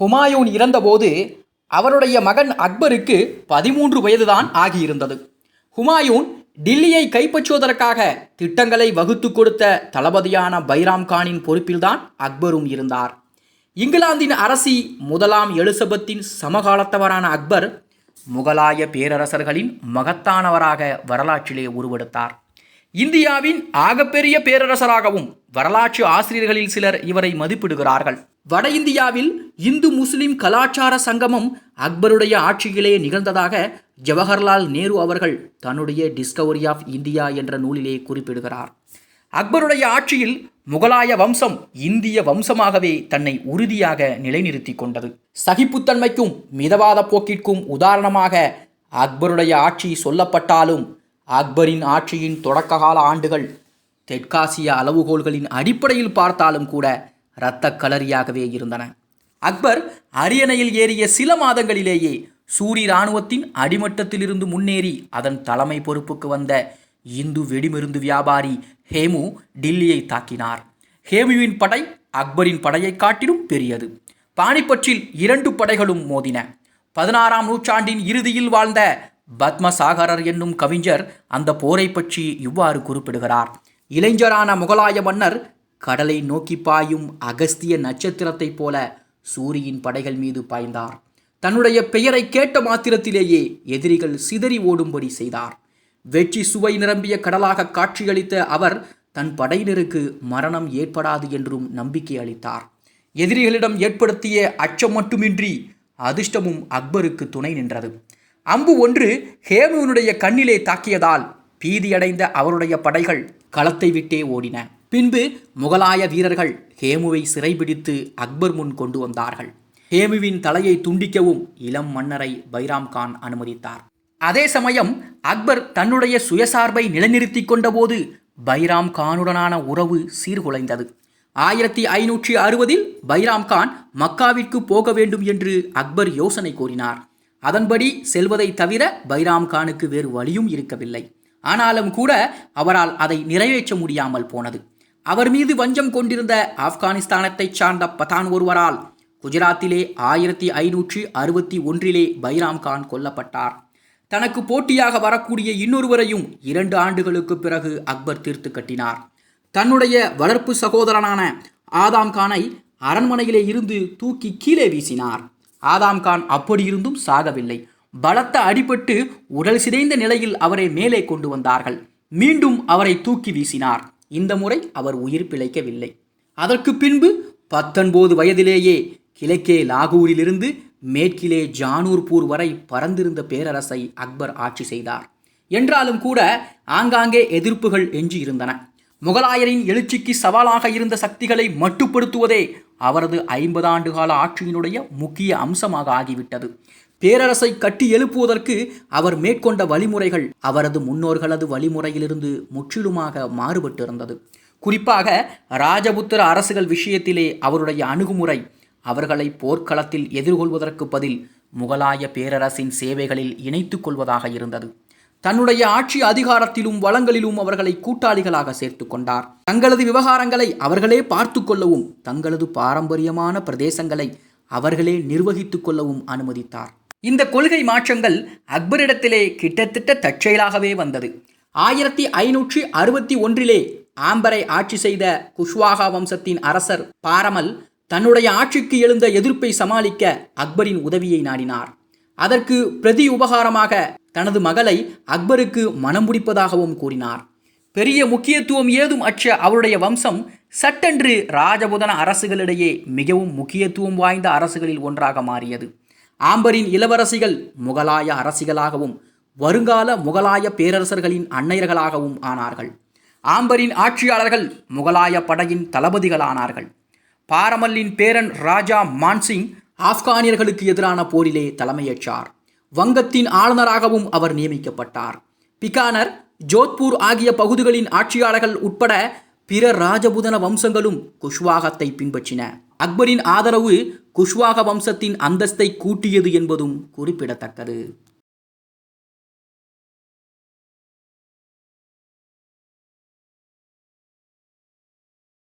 ஹுமாயூன் இறந்தபோது அவருடைய மகன் அக்பருக்கு பதிமூன்று வயதுதான் ஆகியிருந்தது. ஹுமாயூன் டில்லியை கைப்பற்றுவதற்காக திட்டங்களை வகுத்து கொடுத்த தளபதியான பைராம் கானின் பொறுப்பில்தான் அக்பரும் இருந்தார். இங்கிலாந்தின் அரசி முதலாம் எலிசபெத்தின் சமகாலத்தவரான அக்பர் முகலாய பேரரசர்களின் மகத்தானவராக வரலாற்றிலே உருவெடுத்தார். இந்தியாவின் ஆகப்பெரிய பேரரசராகவும் வரலாற்று ஆசிரியர்களில் சிலர் இவரை மதிப்பிடுகிறார்கள். வட இந்தியாவில் இந்து முஸ்லிம் கலாச்சார சங்கமம் அக்பருடைய ஆட்சியிலே நிகழ்ந்ததாக ஜவஹர்லால் நேரு அவர்கள் தன்னுடைய டிஸ்கவரி ஆஃப் இந்தியா என்ற நூலிலே குறிப்பிடுகிறார். அக்பருடைய ஆட்சியில் முகலாய வம்சம் இந்திய வம்சமாகவே தன்னை உறுதியாக நிலைநிறுத்தி கொண்டது. சகிப்புத்தன்மைக்கும் மிதவாத போக்கிற்கும் உதாரணமாக அக்பருடைய ஆட்சி சொல்லப்பட்டாலும் அக்பரின் ஆட்சியின் தொடக்ககால ஆண்டுகள் தெற்காசிய அளவுகோல்களின் அடிப்படையில் பார்த்தாலும் கூட இரத்த கலரியாகவே இருந்தன. அக்பர் அரியணையில் ஏறிய சில மாதங்களிலேயே சூரி இராணுவத்தின் அடிமட்டத்திலிருந்து முன்னேறி அதன் தலைமை பொறுப்புக்கு வந்த இந்து வெடிமருந்து வியாபாரி ஹேமு டில்லியை தாக்கினார். ஹேமுவின் படை அக்பரின் படையைக் காட்டிலும் பெரியது. பானிப்பற்றில் இரண்டு படைகளும் மோதின. பதினாறாம் நூற்றாண்டின் இறுதியில் வாழ்ந்த பத்மசாகரர் என்னும் கவிஞர் அந்த போரை பற்றி இவ்வாறு குறிப்பிடுகிறார். இளைஞரான முகலாய மன்னர் கடலை நோக்கி பாயும் அகஸ்திய நட்சத்திரத்தைப் போல சூரியின் படைகள் மீது பாய்ந்தார். தன்னுடைய பெயரை கேட்ட மாத்திரத்திலேயே எதிரிகள் சிதறி ஓடும்படி செய்தார். வெற்றி சுவை நிரம்பிய கடலாக காட்சியளித்த அவர் தன் படையினருக்கு மரணம் ஏற்படாது என்றும் நம்பிக்கை அளித்தார். எதிரிகளிடம் ஏற்படுத்திய அச்சம் மட்டுமின்றி அதிர்ஷ்டமும் அக்பருக்கு துணை நின்றது. அம்பு ஒன்று ஹேமுவினுடைய கண்ணிலே தாக்கியதால் பீதியடைந்த அவருடைய படைகள் களத்தை விட்டே ஓடின. பின்பு முகலாய வீரர்கள் ஹேமுவை சிறைபிடித்து அக்பர் முன் கொண்டு வந்தார்கள். ஹேமுவின் தலையை துண்டிக்கவும் இளம் மன்னரை பைராம் கான் அனுமதித்தார். அதே சமயம் அக்பர் தன்னுடைய சுயசார்பை நிலைநிறுத்திக் கொண்டபோது பைராம் கானுடனான உறவு சீர்குலைந்தது. ஆயிரத்தி ஐநூற்றி அறுபதில் பைராம் கான் மக்காவிற்கு போக வேண்டும் என்று அக்பர் யோசனை கூறினார். அதன்படி செல்வதை தவிர பைராம் கானுக்கு வேறு வழியும் இருக்கவில்லை. ஆனாலும் கூட அவரால் அதை நிறைவேற்ற முடியாமல் போனது. அவர் மீது வஞ்சம் கொண்டிருந்த ஆப்கானிஸ்தானத்தைச் சார்ந்த பதான் ஒருவரால் குஜராத்திலே ஆயிரத்தி ஐநூற்றி அறுபத்தி ஒன்றிலே பைராம் கான் கொல்லப்பட்டார். தனக்கு போட்டியாக வரக்கூடிய இன்னொருவரையும் இரண்டு ஆண்டுகளுக்கு பிறகு அக்பர் தீர்த்து கட்டினார். தன்னுடைய வளர்ப்பு சகோதரனான ஆதாம் கானை அரண்மனையிலே இருந்து தூக்கி கீழே வீசினார். ஆதாம் கான் அப்படியிருந்தும் சாகவில்லை. பலத்த அடிபட்டு உடல் சிதைந்த நிலையில் அவரை மேலே கொண்டு வந்தார்கள். மீண்டும் அவரை தூக்கி வீசினார். இந்த முறை அவர் உயிர் பிழைக்கவில்லை. அதற்கு பின்பு பத்தொன்பது வயதிலேயே கிழக்கே லாகூரிலிருந்து மேற்கிலே ஜானூர்பூர் வரை பறந்திருந்த பேரரசை அக்பர் ஆட்சி செய்தார். என்றாலும் கூட ஆங்காங்கே எதிர்ப்புகள் எஞ்சி இருந்தன முகலாயரின் எழுச்சிக்கு சவாலாக இருந்த சக்திகளை மட்டுப்படுத்துவதே அவரது ஐம்பது ஆண்டு கால ஆட்சியினுடைய முக்கிய அம்சமாக ஆகிவிட்டது. பேரரசை கட்டி எழுப்புவதற்கு அவர் மேற்கொண்ட வழிமுறைகள் அவரது முன்னோர்களது வழிமுறையிலிருந்து முற்றிலுமாக மாறுபட்டிருந்தது. குறிப்பாக ராஜபுத்திர அரசுகள் விஷயத்திலே அவருடைய அணுகுமுறை அவர்களை போர்க்களத்தில் எதிர்கொள்வதற்கு பதில் முகலாய பேரரசின் சேவைகளில் இணைத்துக் கொள்வதாக இருந்தது. தன்னுடைய ஆட்சி அதிகாரத்திலும் வளங்களிலும் அவர்களை கூட்டாளிகளாக சேர்த்து கொண்டார். தங்களது விவகாரங்களை அவர்களே பார்த்து கொள்ளவும் தங்களது பாரம்பரியமான பிரதேசங்களை அவர்களே நிர்வகித்துக் கொள்ளவும் அனுமதித்தார். இந்த கொள்கை மாற்றங்கள் அக்பரிடத்திலே கிட்டத்தட்ட தற்செயலாகவே வந்தது. ஆயிரத்தி ஐநூற்றி அறுபத்தி ஒன்றிலே ஆம்பரை ஆட்சி செய்த குஷ்வாகா வம்சத்தின் அரசர் பாரமல் தன்னுடைய ஆட்சிக்கு எழுந்த எதிர்ப்பை சமாளிக்க அக்பரின் உதவியை நாடினார். அதற்கு பிரதி உபகாரமாக தனது மகளை அக்பருக்கு மனம் முடிப்பதாகவும் கூறினார். பெரிய முக்கியத்துவம் ஏதும் அற்ற அவருடைய வம்சம் சட்டென்று ராஜபுதன அரசுகளிடையே மிகவும் முக்கியத்துவம் வாய்ந்த அரசுகளில் ஒன்றாக மாறியது. ஆம்பரின் இளவரசிகள் முகலாய அரசிகளாகவும் வருங்கால முகலாய பேரரசர்களின் அன்னையர்களாகவும் ஆனார்கள். ஆம்பரின் ஆட்சியாளர்கள் முகலாய படையின் தளபதிகளானார்கள். பாரமல்லின் பேரன் ராஜா மான்சிங் ஆப்கானியர்களுக்கு எதிரான போரிலே தலைமையேற்றார். வங்கத்தின் ஆளுநராகவும் அவர் நியமிக்கப்பட்டார். பிகானர் ஜோத்பூர் ஆகிய பகுதிகளின் ஆட்சியாளர்கள் உட்பட பிற ராஜபுதன வம்சங்களும் குஷ்வாகத்தை பின்பற்றின. அக்பரின் ஆதரவு குஷ்வாக வம்சத்தின் அந்தஸ்தை கூட்டியது என்பதும் குறிப்பிடத்தக்கது.